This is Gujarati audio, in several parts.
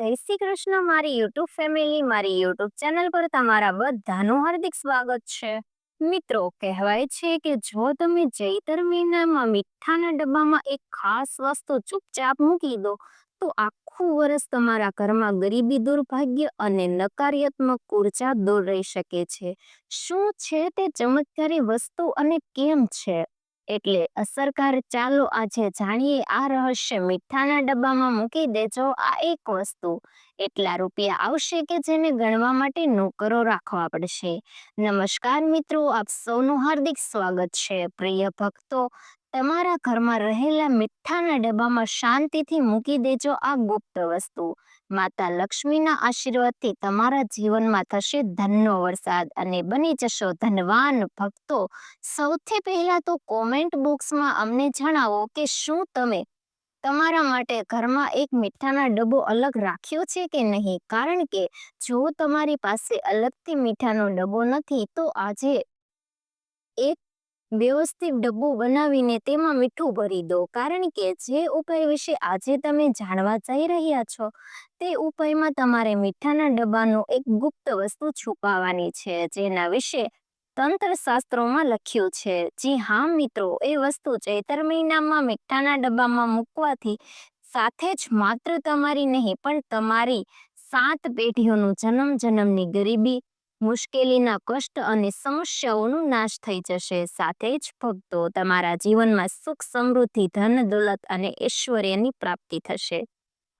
જય શ્રી કૃષ્ણ. મારી યુટ્યુબ ફેમિલી, મારી યુટ્યુબ ચેનલ પર તમારા બધાનું હાર્દિક સ્વાગત છે. મિત્રો, કહેવાય છે કે જો તમે જૈતર મહિનામાં મીઠાના ડબ્બામાં એક ખાસ વસ્તુ ચૂપચાપ મૂકી દો, તો આખું વર્ષ તમારા ઘરમાં ગરીબી દુર્ભાગ્ય અને નકારાત્મક ઊર્જા દૂર રહી શકે છે. શું છે તે ચમત્કારી વસ્તુ અને કેમ છે? એટલે અસરકાર ચાલો આજે જાણીએ આ રહસ્ય મીઠાના ડબ્બામાં મૂકી દેજો, આ એક વસ્તુ. એટલા રૂપિયા આવશે કે જેને ગણવા માટે નોકરો રાખવા પડશે. નમસ્કાર મિત્રો, આપ સૌનું હાર્દિક સ્વાગત છે. પ્રિય ભક્તો, તમારા ઘરમાં રહેલા મીઠાના ડબ્બામાં શાંતિથી મૂકી દેજો આ ગુપ્ત વસ્તુ. માતા લક્ષ્મીના આશીર્વાદથી તમારા જીવનમાં થશે ધનનો વરસાદ અને બની જશો ધનવાન ભક્તો. સૌથી પહેલા તો કોમેન્ટ બોક્સમાં અમને જણાવો કે શું તમે તમારા માટે ઘરમાં એક મીઠાના ડબ્બો અલગ રાખ્યો છે કે નહીં? કારણ કે જો તમારી પાસે અલગથી મીઠાનો ડબ્બો નથી, તો આજે એક વ્યવસ્થિત ડબ્બો બનાવીને તેમાં મીઠું ભરી દો. કારણ કે જે ઉપાય વિશે આજે તમે જાણવા જઈ રહ્યા છો, તે ઉપાયમાં તમારે મીઠાના ડબ્બાનો એક ગુપ્ત વસ્તુ છુપાવવાની છે, જેના વિશે તંત્ર શાસ્ત્રોમાં લખ્યું છે. જી હા, મિત્રો, એ વસ્તુ ચૈતર મહિનામાં મીઠાના ડબ્બામાં મૂકવાથી સાથે જ માત્ર તમારી નહીં, પણ તમારી સાત પેઢીઓનું જન્મ જન્મની ગરીબી મુશ્કેલીના કષ્ટ અને સમસ્યાઓનો નાશ થઈ જશે. સાથે જ ભક્તો તમારા જીવનમાં સુખ, સમૃદ્ધિ, ધન, દોલત અને ઐશ્વર્યની પ્રાપ્તિ થશે.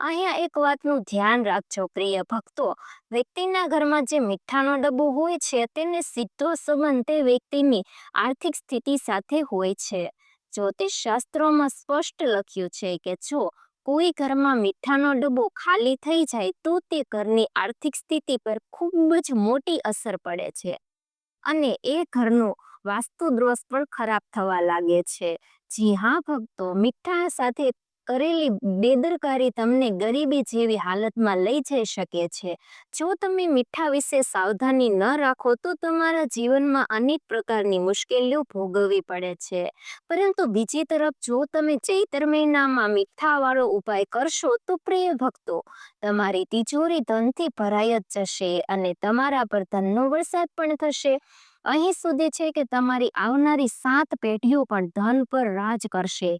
અહીંયા એક વાતનું ધ્યાન રાખજો, પ્રિય ભક્તો. વ્યક્તિના ઘરમાં જે મીઠાનો ડબ્બો હોય છે, તેને સીધો સંબંધ તે વ્યક્તિની આર્થિક સ્થિતિ સાથે હોય છે. જ્યોતિષ શાસ્ત્રોમાં સ્પષ્ટ લખ્યું છે કે જો કોઈ ઘરમાં મીઠાનો ડબ્બો ખાલી થઈ જાય તો તે ઘરની આર્થિક સ્થિતિ પર ખૂબ જ મોટી અસર પડે છે. અને એ ઘરનું વાસ્તુ દોષ પણ ખરાબ થવા લાગે છે. જી હા, ભક્તો, મીઠા સાથે કરેલી બેદરકારી તમને ગરીબી જેવી હાલતમાં લઈ જઈ શકે છે. જો તમે મીઠા વિશે સાવધાની ન રાખો, તો તમારા જીવનમાં અનેક પ્રકારની મુશ્કેલીઓ ભોગવવી પડે છે. પરંતુ બીજી તરફ, જો તમે ચૈતર મહિનામાં મીઠાવાળો ઉપાય કરશો, તો પ્રિય ભક્તો, તમારી તિજોરી ધનથી ભરાઈ જ જશે અને તમારા પર ધનનો વરસાદ પણ થશે. અહીં સુધી છે કે તમારી આવનારી સાત પેઢીઓ પણ ધન પર રાજ કરશે.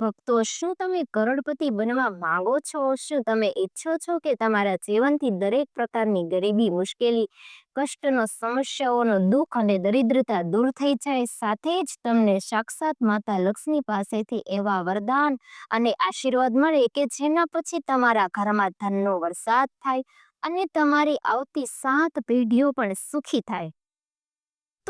ભક્તો, શું તમે કરોડપતિ બનવા માંગો છો? શું તમે ઈચ્છો છો કે તમારા જીવનથી દરેક પ્રકારની ગરીબી, મુશ્કેલી, કષ્ટનો, સમસ્યાઓનો દુઃખ અને દરિદ્રતા દૂર થઈ જાય? સાથે જ તમને સાક્ષાત માતા લક્ષ્મી પાસેથી એવા વરદાન અને આશીર્વાદ મળે કે જેના પછી તમારા ઘરમાં ધનનો વરસાદ થાય અને તમારી આવતી સાત પેઢીઓ પણ સુખી થાય.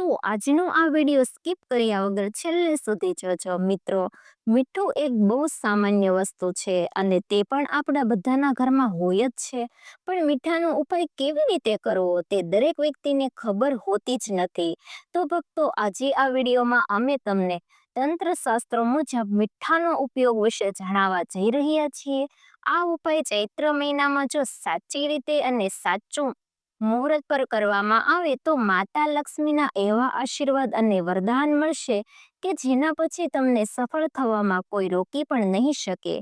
તો આજનો આ વીડિયો સ્કીપ કર્યા વગર છેલ્લે સુધી જોજો મિત્રો. મીઠું એક બહુ સામાન્ય વસ્તુ છે અને તે પણ આપણા બધાના ઘરમાં હોય જ છે. પણ મીઠાનો ઉપાય કેવી રીતે કરવો તે દરેક વ્યક્તિને ખબર હોતી જ નથી. તો ભક્તો, આજે આ વિડીયોમાં અમે તમને તંત્ર શાસ્ત્રો મુજબ મીઠાનો ઉપયોગ વિશે જણાવવા જઈ રહ્યા છીએ. આ ઉપાય ચૈત્ર મહિનામાં જો સાચી રીતે અને સાચું મુહૂર્ત પર કરવામાં આવે તો માતા લક્ષ્મીના એવા આશીર્વાદ અને વરદાન મળશે કે જેના પછી તમને સફળ થવામાં કોઈ રોકી પણ નહીં શકે.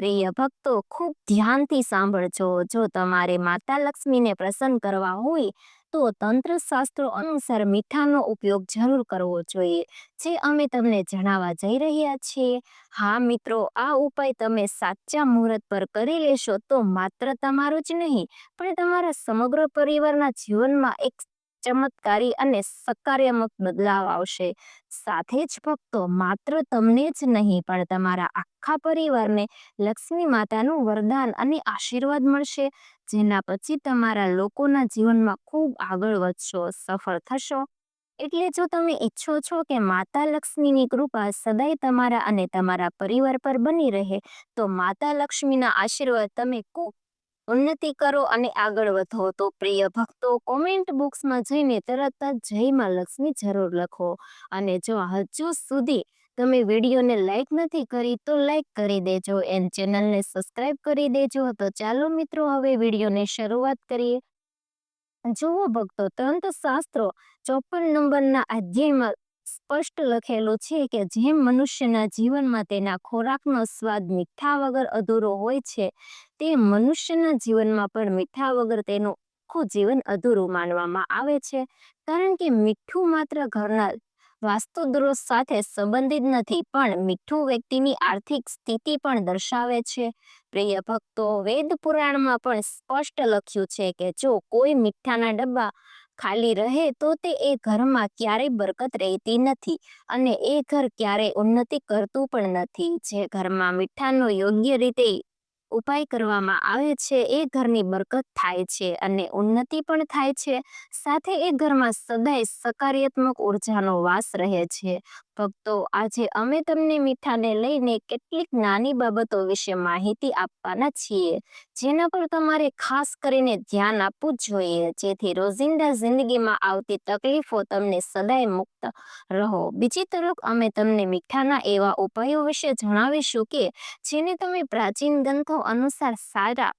પ્રિય ભક્તો, ખૂબ ધ્યાનથી સાંભળજો. જો તમારે માતા લક્ષ્મીને પ્રસન્ન કરવા હોય તો તંત્ર શાસ્ત્રો અનુસાર મીઠાનો ઉપયોગ જરૂર કરવો જોઈએ, જે અમે તમને જણાવવા જઈ રહ્યા છીએ. હા, મિત્રો, આ ઉપાય તમે સાચા મુહૂર્ત પર કરી લેશો તો માત્ર તમારું જ નહીં, પણ તમારા સમગ્ર પરિવારના જીવનમાં એક ચમત્કારી અને સકારાત્મક બદલાવ આવશે. સાથે જ ભક્તો, માત્ર તમને જ નહીં, પણ તમારા આખા પરિવારને લક્ષ્મી માતાનું વરદાન અને આશીર્વાદ મળશે, જેના પછી તમારા લોકોના જીવનમાં ખૂબ આગળ વધશો, સફળ થશો. એટલે જો તમે ઈચ્છો છો કે માતા લક્ષ્મીની કૃપા સદાય તમારા અને તમારા પરિવાર પર બની રહે, તો માતા લક્ષ્મીના આશીર્વાદ તમે ખૂબ ઉન્નતિ કરો અને આગળ વધો. તો પ્રિય ભક્તો કોમેન્ટ બોક્સમાં જઈને તરત જ જય માં લક્ષ્મી જરૂર લખો. અને જો હજુ સુધી તમે વિડીયોને લાઈક નથી કરી, તો લાઈક કરી દેજો એન ચેનલને સબસ્ક્રાઇબ કરી દેજો. તો ચાલો મિત્રો, હવે વિડીયોને શરૂઆત કરીએ. જુઓ ભક્તો તંત્ર શાસ્ત્રો ચોપન નંબરના અધ્યાયમાં સ્પષ્ટ લખેલું છે કે જેમ મનુષ્યના જીવનમાં તેના ખોરાકનો સ્વાદ મીઠા વગર અધૂરો હોય છે તે મનુષ્યના જીવનમાં પણ મીઠા વગર તેનું આખું જીવન અધૂરું માનવામાં આવે છે. કારણ કે મીઠું માત્ર ઘરના વાસ્તુદોષ સાથે સંબંધિત નથી, પણ મીઠું વ્યક્તિની આર્થિક સ્થિતિ પણ દર્શાવે છે. પ્રિય ભક્તો, વેદ પુરાણમાં પણ સ્પષ્ટ લખ્યું છે કે જો કોઈ મીઠાના ડબ્બા ખાલી રહે તો તે એ ઘરમાં ક્યારેય બરકત રહેતી નથી અને એ ઘર ક્યારેય ઉન્નતિ કરતું પણ નથી. જે ઘરમાં મીઠાનો યોગ્ય રીતે ઉપાય કરવામાં આવે છે, એ ઘરની બરકત થાય છે અને ઉન્નતિ પણ થાય છે. સાથે એ ઘરમાં સદાય સકારાત્મક ઉર્જાનો વાસ રહે છે. ભક્તો, આજે અમે તમને મીઠાને લઈને કેટલીક નાની બાબતો વિશે માહિતી આપવાના છીએ, જેના પર તમારે ખાસ કરીને ધ્યાન આપવું જોઈએ, જેથી રોજિંદા જિંદગીમાં આવતી તકલીફો તમને સદાય મુક્ત રહો. બીજી તરફ, અમે તમને મીઠાના એવા ઉપાયો વિશે જણાવીશું કે, જેને તમે પ્રાચીન ગ્રંથો અનુસાર સારા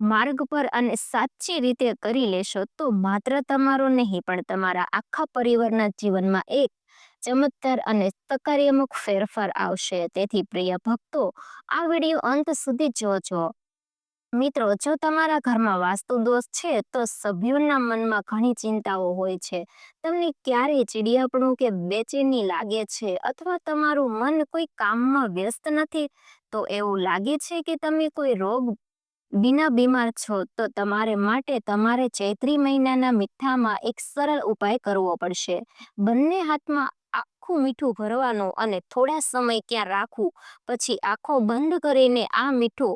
માર્ગ પર અને સાચી રીતે કરી લેશો, તો માત્ર તમારો નહીં, પણ તમારા આખા પરિવારના જીવનમાં એક ચમત્કાર અને સકારાત્મક ફેરફાર આવશે. તેથી પ્રિય ભક્તો, આ વીડિયો અંત સુધી જોજો. મિત્રો, જો તમારા ઘરમાં વાસ્તુ દોષ છે, તો સભ્યોના મનમાં ઘણી ચિંતાઓ હોય છે. તમને ક્યારેય ચીડિયાપણું કે બેચેની લાગે છે અથવા તમારું મન કોઈ કામમાં વ્યસ્ત નથી, તો એવું લાગે છે કે તમે કોઈ રોગ બિના બીમાર છો, તો તમારે માટે તમારે ચૈત્રી મહિનાના મીઠામાં એક સરળ ઉપાય કરવો પડશે. બંને હાથમાં આખું મીઠું ભરવાનું અને થોડા સમય ત્યાં રાખવું. પછી આંખો બંધ કરીને આ મીઠું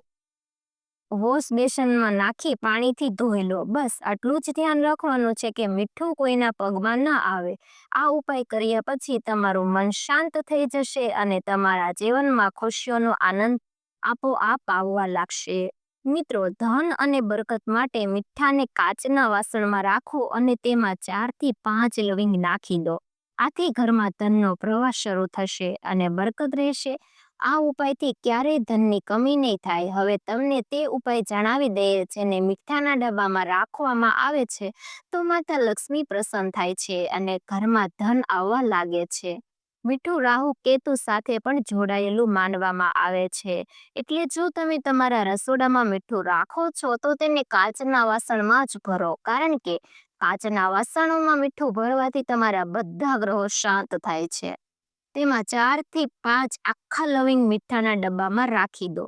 વોશ બેસનમાં નાખી પાણીથી ધોઈ લો. બસ આટલું જ ધ્યાન રાખવાનું છે કે મીઠું કોઈના પગમાં ના આવે. આ ઉપાય કર્યા પછી તમારું મન શાંત થઈ જશે અને તમારા જીવનમાં ખુશીઓનો આનંદ આપોઆપ આવવા લાગશે. મિત્રો, ધન અને બરકત માટે મીઠાને કાચના વાસણમાં રાખો અને તેમાં ચારથી પાંચ લવિંગ નાખી દો. આથી ઘરમાં ધનનો પ્રવાહ શરૂ થશે અને બરકત રહેશે. આ ઉપાયથી ક્યારેય ધનની કમી નહીં થાય. હવે તમને તે ઉપાય જણાવી દઈએ જેને મીઠાના ડબ્બામાં રાખવામાં આવે છે. તો માતા લક્ષ્મી પ્રસન્ન થાય છે અને ઘરમાં ધન આવવા લાગે છે. મીઠું રાહુ કેતુ સાથે પણ જોડાયેલું માનવામાં આવે છે. એટલે જો તમે તમારા રસોડામાં મીઠું રાખો છો તો તેને કાચના વાસણમાં જ ભરો. કારણ કે કાચના વાસણોમાં મીઠું ભરવાથી તમારા બધા ગ્રહો શાંત થાય છે. તેમાં ચારથી પાંચ આખા લવિંગ મીઠાના ડબ્બામાં રાખી દો.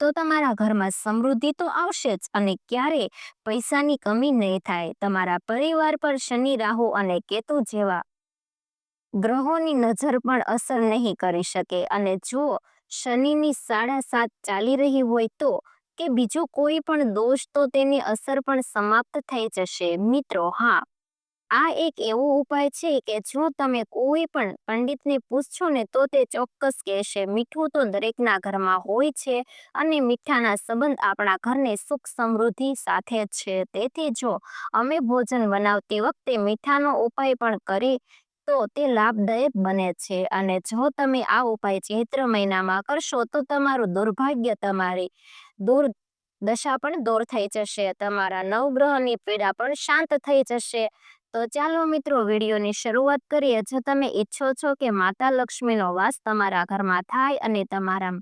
તો તમારા ઘરમાં સમૃદ્ધિ તો આવશે જ અને ક્યારે પૈસાની કમી નહીં થાય. તમારા પરિવાર પર શનિ, રાહુ અને કેતુ જેવા ગ્રહોની નજર પણ અસર નહીં કરી શકે. અને જો શનિની સાડા સાત ચાલી રહી હોય તો કે બીજો કોઈ પણ દોષ તો તેની અસર પણ સમાપ્ત થઈ જશે? મિત્રો, હા. આ એક એવો ઉપાય છે કે જો તમે કોઈ પણ પંડિતને પૂછશો ને તો તે ચોક્કસ કહેશે, મીઠું તો દરેકના ઘરમાં હોય છે અને મીઠાના સંબંધ આપણા ઘરને સુખ સમૃદ્ધિ સાથે છે. તેથી જો અમે ભોજન બનાવતી વખતે મીઠાનો ઉપાય પણ કરી, તો તે લાભદાયક બને છે. અને જો તમે આ ઉપાય ચૈત્ર મહિનામાં કરશો તો તમારું દુર્ભાગ્ય તમારી દૂર દશા પણ દૂર થઈ જશે, તમારા નવગ્રહની પીડા પણ શાંત થઈ જશે. તો ચાલો મિત્રો, વિડીયોની શરૂઆત કરીએ. જો તમે ઈચ્છો છો કે માતા લક્ષ્મીનો વાસ તમારા ઘરમાં થાય અને તમારા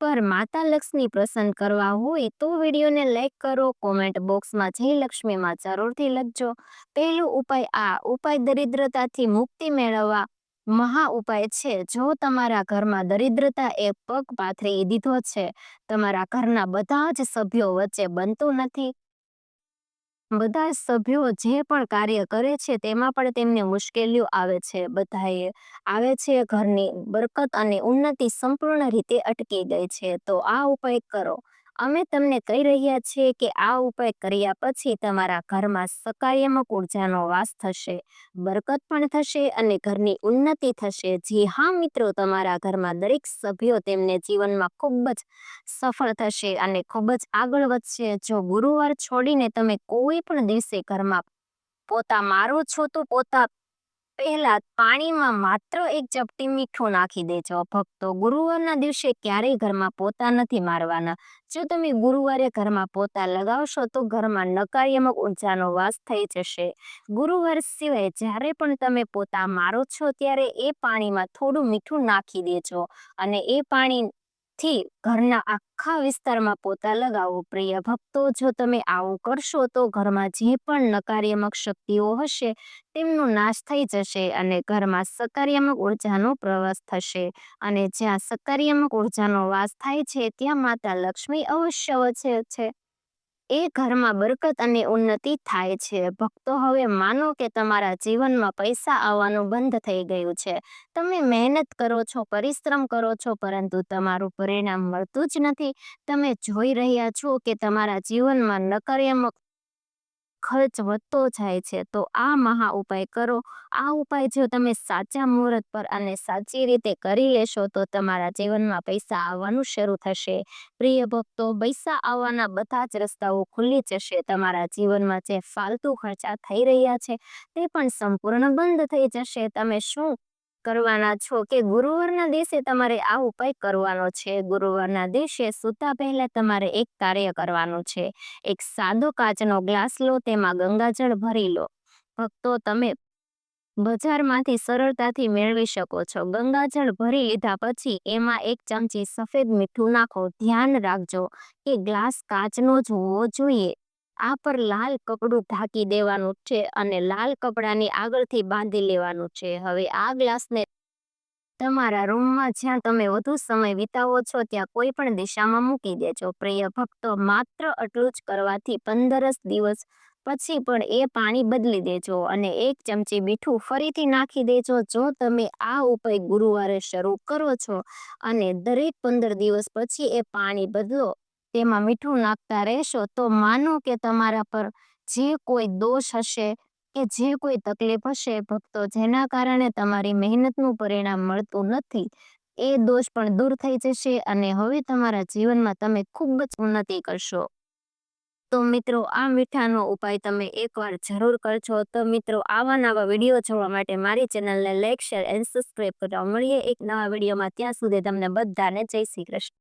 પર માતા લક્ષ્મી પ્રસન્ન કરવા હોય, તો વિડીયોને લાઈક કરો, કોમેન્ટ બોક્સમાં જય લક્ષ્મીમાં જરૂરથી લખજો. પહેલું ઉપાય આ, ઉપાય દરિદ્રતાથી મુક્તિ મેળવવા મહા ઉપાય છે. જો તમારા ઘરમાં દરિદ્રતા એ પગ પાથરી દીધો છે, તમારા ઘરના બધા જ સભ્યો વચ્ચે બનતું નથી. બધા સભ્યો જે પણ કાર્ય કરે છે, તેમાં પણ તેમને મુશ્કેલીઓ આવે છે. બધાએ આવે છે, ઘરની બરકત અને ઉન્નતિ સંપૂર્ણ રીતે અટકી ગઈ છે. તો આ ઉપાય કરો. અમે તમને કહી રહ્યા છીએ કે આ ઉપાય કર્યા પછી તમારા ઘરમાં સકારાત્મક ઉર્જાનો વાસ થશે, બરકત પણ થશે અને ઘરની ઉન્નતિ થશે. જી હા મિત્રો, તમારા ઘરમાં દરેક સભ્યો તેમને જીવનમાં ખૂબ જ સફળ થશે અને ખૂબ જ આગળ વધશે. જો ગુરુવાર છોડીને તમે કોઈ પણ દિવસે ઘરમાં પોતા મારો છો તો પોતા પહેલા પાણીમાં માત્ર એક ચપટી મીઠું નાખી દેજો. ભક્તો, ગુરુવારના દિવસે ક્યારેય ઘરમાં પોતા નથી મારવાના. જો તમે ગુરુવારે ઘરમાં પોતા લગાવશો, તો ઘરમાં નકારાત્મક ઊંચાનો વાસ થઈ જશે. ગુરુવાર સિવાય જ્યારે પણ તમે પોતા મારો છો, ત્યારે એ પાણીમાં થોડું મીઠું નાખી દેજો અને એ પાણી થી ઘરના આખા વિસ્તારમાં પોતા લગાવો. પ્રિય ભક્તો, જો તમે આવું કરશો, તો ઘરમાં જે પણ નકારાત્મક શક્તિઓ હશે, તેમનો નાશ થઈ જશે અને ઘરમાં સકારાત્મક ઉર્જાનો પ્રવાસ થશે. અને જ્યાં સકારાત્મક ઉર્જાનો વાસ થાય છે, ત્યાં માતા લક્ષ્મી અવશ્ય વસે છે. એ ઘરમાં બરકત અને ઉન્નતિ થાય છે. ભક્તો હવે માનો કે તમારા જીવનમાં પૈસા આવવાનું બંધ થઈ ગયું છે. તમે મહેનત કરો છો, પરિશ્રમ કરો છો, પરંતુ તમારું પરિણામ મળતું જ નથી. તમે જોઈ રહ્યા છો કે તમારા જીવનમાં નકારાત્મક ખર્ચ વધતો જાય છે, તો આ મહા ઉપાય કરો. આ ઉપાય જો તમે સાચા મુહૂર્ત પર અને સાચી રીતે કરી લેશો, તો તમારા જીવનમાં પૈસા આવવાનું શરૂ થશે. પ્રિય ભક્તો, પૈસા આવવાના બધા જ રસ્તાઓ ખુલ્લી જશે તમારા જીવનમાં જે ફાલતુ ખર્ચા થઈ રહ્યા છે, તે પણ સંપૂર્ણ બંધ થઈ જશે. તમે શું કરવાના છો કે ગુરુવારના દિવસે તમારે આ ઉપાય કરવાનો છે? ગુરુવારના દિવસે સૂતા પહેલા તમારે એક કાર્ય કરવાનું છે. એક સાદો કાચનો ગ્લાસ લો, તેમાં ગંગાજળ ભરી લો. ભક્તો, તમે બજારમાંથી સરળતાથી મેળવી શકો છો. ગંગાજળ ભરી લીધા પછી એમાં એક ચમચી સફેદ મીઠું નાખો. ધ્યાન રાખજો કે ગ્લાસ કાચનો જ હોવો જોઈએ. આ પર લાલ કપડું ઢાંકી દેવાનું છે અને લાલ કપડાની આગળથી બાંધી લેવાનું છે. હવે આ ગ્લાસને તમારા રૂમમાં જ્યાં તમે વધુ સમય વિતાવો છો, ત્યાં કોઈ પણ દિશામાં મૂકી દેજો. પ્રિય ભક્તો, માત્ર આટલું જ કરવાથી પંદરસ દિવસ પછી પણ એ પાણી બદલી દેજો અને એક ચમચી મીઠું ફરીથી નાખી દેજો. જો તમે આ ઉપાય ગુરુવારે શરૂ કરો છો અને દરેક પંદર દિવસ પછી એ પાણી બદલો તેમાં મીઠું નાખતા રહેશો તો માનો કે તમારા પર જે કોઈ દોષ હશે કે જે કોઈ તકલીફ હશે ભક્તો, જેના કારણે તમારી મહેનતનું પરિણામ મળતું નથી, એ દોષ પણ દૂર થઈ જશે અને હવે તમારા જીવનમાં તમે ખૂબ જ ઉન્નતિ કરશો. તો મિત્રો, આ મીઠાનો ઉપાય તમે એકવાર જરૂર કરજો. તો મિત્રો, આવા નવા વીડિયો જોવા માટે મારી ચેનલને લાઈક, શેર એન્ડ સબસ્ક્રાઈબ કરવા મળીએ. એક નવા વિડીયોમાં ત્યાં સુધી તમને બધાને જય શ્રી કૃષ્ણ.